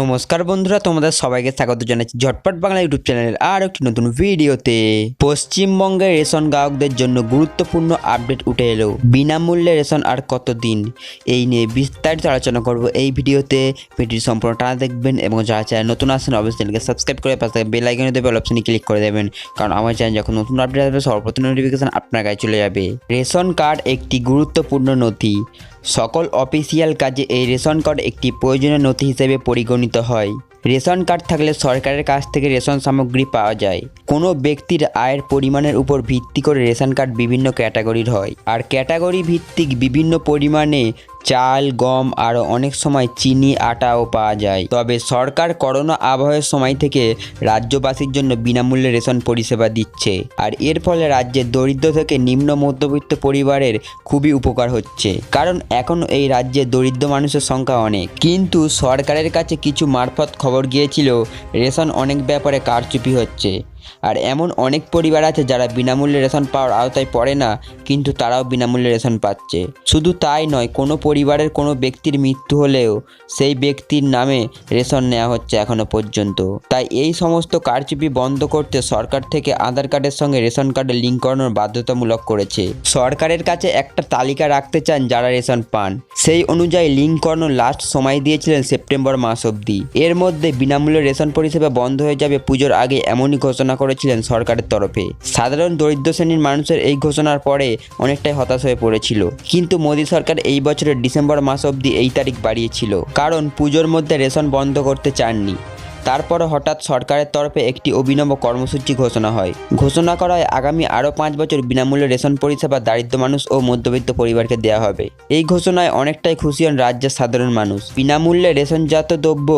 নমস্কার বন্ধুরা, তোমাদের সবাইকে স্বাগত জানাচ্ছি ঝটপট বাংলা ইউটিউব চ্যানেলের আর একটি নতুন ভিডিওতে। পশ্চিমবঙ্গের রেশন গ্রাহকদের জন্য গুরুত্বপূর্ণ আপডেট উঠে এলো। বিনামূল্যে রেশন আর কতদিন? এই নিয়ে বিস্তারিত আলোচনা করব এই ভিডিওতে। ভিডিও সম্পূর্ণ টানা দেখবেন এবং যারা চ্যানেল নতুন আসেন অবশ্যই চ্যানেলকে সাবস্ক্রাইব করে পাশে বেল আইকনে দেবে অপশনে ক্লিক করে দেবেন। কারণ আমার চ্যানেল যখন নতুন আপডেট আসবে, সর্বপ্রথম নোটিফিকেশন আপনার কাছে চলে যাবে। রেশন কার্ড একটি গুরুত্বপূর্ণ নথি। সকল অফিসিয়াল কাজে এই রেশন কার্ড একটি প্রয়োজনীয় নথি হিসেবে পরিগণিত হয়। রেশন কার্ড থাকলে সরকারের কাছ থেকে রেশন সামগ্রী পাওয়া যায়। কোনো ব্যক্তির আয়ের পরিমাণের উপর ভিত্তি করে রেশন কার্ড বিভিন্ন ক্যাটাগরির হয়। আর ক্যাটাগরি ভিত্তিক বিভিন্ন পরিমাণে চাল, গম আর অনেক সময় চিনি, আটাও পাওয়া যায়। তবে সরকার করোনা আবহাওয়ার সময় থেকে রাজ্যবাসীর জন্য বিনামূল্যে রেশন পরিষেবা দিচ্ছে। আর এর ফলে রাজ্যের দরিদ্র থেকে নিম্ন মধ্যবিত্ত পরিবারের খুবই উপকার হচ্ছে। কারণ এখন এই রাজ্যে দরিদ্র মানুষের সংখ্যা অনেক। কিন্তু সরকারের কাছে কিছু মারফত খবর গিয়েছিল রেশন অনেক ব্যাপারে কারচুপি হচ্ছে। আর এমন অনেক পরিবার আছে যারা বিনামূল্যে রেশন পাওয়ার আওতায় পড়ে না, কিন্তু তারাও বিনামূল্যে রেশন পাচ্ছে। শুধু তাই নয়, কোনো পরিবারের কোনো ব্যক্তির মৃত্যু হলেও সেই ব্যক্তির নামে রেশন নেওয়া হচ্ছে এখনও পর্যন্ত। তাই এই সমস্ত কারচুপি বন্ধ করতে সরকার থেকে আধার কার্ডের সঙ্গে রেশন কার্ডে লিঙ্ক করানোর বাধ্যতামূলক করেছে। সরকারের কাছে একটা তালিকা রাখতে চান যারা রেশন পান। সেই অনুযায়ী লিঙ্ক করানোর লাস্ট সময় দিয়েছিলেন সেপ্টেম্বর মাস অবধি। এর মধ্যে বিনামূল্যে রেশন পরিষেবা বন্ধ হয়ে যাবে পুজোর আগে এমনই ঘোষণা করেছিলেন সরকারের তরফে। সাধারণ দরিদ্র শ্রেণির মানুষের এই ঘোষণার পরে অনেকটাই হতাশ হয়ে পড়েছিল। কিন্তু মোদী সরকার এই বছরের ডিসেম্বর মাস অবধি এই তারিখ বাড়িয়েছিল। কারণ পুজোর মধ্যে রেশন বন্ধ করতে চাননি। তারপর হঠাৎ সরকারের তরফে একটি অভিনব কর্মসূচি ঘোষণা হয়। ঘোষণা করা হয় আগামী আরও পাঁচ বছর বিনামূল্যে রেশন পরিষেবা দারিদ্র মানুষ ও মধ্যবিত্ত পরিবারকে দেওয়া হবে। এই ঘোষণায় অনেকটাই খুশি হন রাজ্যের সাধারণ মানুষ। বিনামূল্যে রেশনজাত দ্রব্য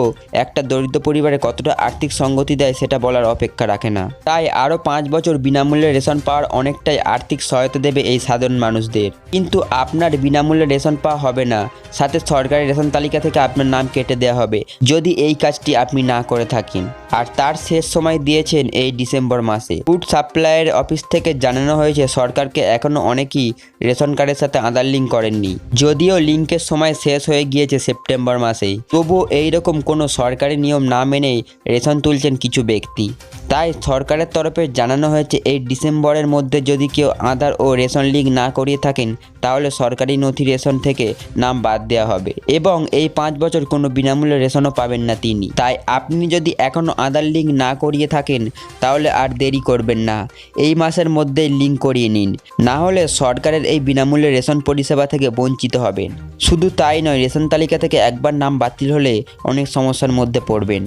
একটা দরিদ্র পরিবারে কতটা আর্থিক সঙ্গতি দেয় সেটা বলার অপেক্ষা রাখে না। তাই আরও পাঁচ বছর বিনামূল্যে রেশন পাওয়ার অনেকটাই আর্থিক সহায়তা দেবে এই সাধারণ মানুষদের। কিন্তু আপনার বিনামূল্যে রেশন পাওয়া হবে না, সাথে সরকারি রেশন তালিকা থেকে আপনার নাম কেটে দেওয়া হবে। যদি এই কাজটি আপনি না করে থাকেন। আর তার শেষ সময় দিয়েছেন এই ডিসেম্বর মাসে। ফুড সাপ্লাইয়ের অফিস থেকে জানানো হয়েছে, সরকারকে এখনও অনেকেই রেশন কার্ডের সাথে আধার লিঙ্ক করেননি। যদিও লিঙ্কের সময় শেষ হয়ে গিয়েছে সেপ্টেম্বর মাসেই তবুও এইরকম কোনো সরকারি নিয়ম না মেনেই রেশন তুলছেন কিছু ব্যক্তি। তাই সরকারের তরফে জানানো হয়েছে, এই ডিসেম্বরের মধ্যে যদি কেউ আধার ও রেশন লিঙ্ক না করিয়ে থাকেন, তাহলে সরকারি নথি রেশন থেকে নাম বাদ দেওয়া হবে। এবং এই পাঁচ বছর কোনো বিনামূল্যে রেশনও পাবেন না তিনি। তাই আপনি যদি এখনও আধার লিঙ্ক না করিয়ে থাকেন, তাহলে আর দেরি করবেন না। এই মাসের মধ্যেই লিঙ্ক করিয়ে নিন। না হলে সরকারের এই বিনামূল্যে রেশন পরিষেবা থেকে বঞ্চিত হবেন। শুধু তাই নয়, রেশন তালিকা থেকে একবার নাম বাতিল হলে অনেক সমস্যার মধ্যে পড়বেন।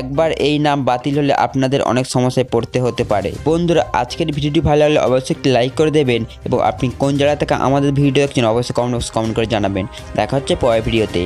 একবার এই নাম বাতিল হলে আপনাদের অনেক সমস্যায় পড়তে হতে পারে। বন্ধুরা, আজকের ভিডিওটি ভালো লাগলে অবশ্যই একটি লাইক করে দেবেন এবং আপনি কোন জায়গা থেকে আমাদের ভিডিও দেখছেন, অবশ্যই কমেন্ট বক্সে কমেন্ট করে জানাবেন। দেখা হচ্ছে পরের ভিডিওতে।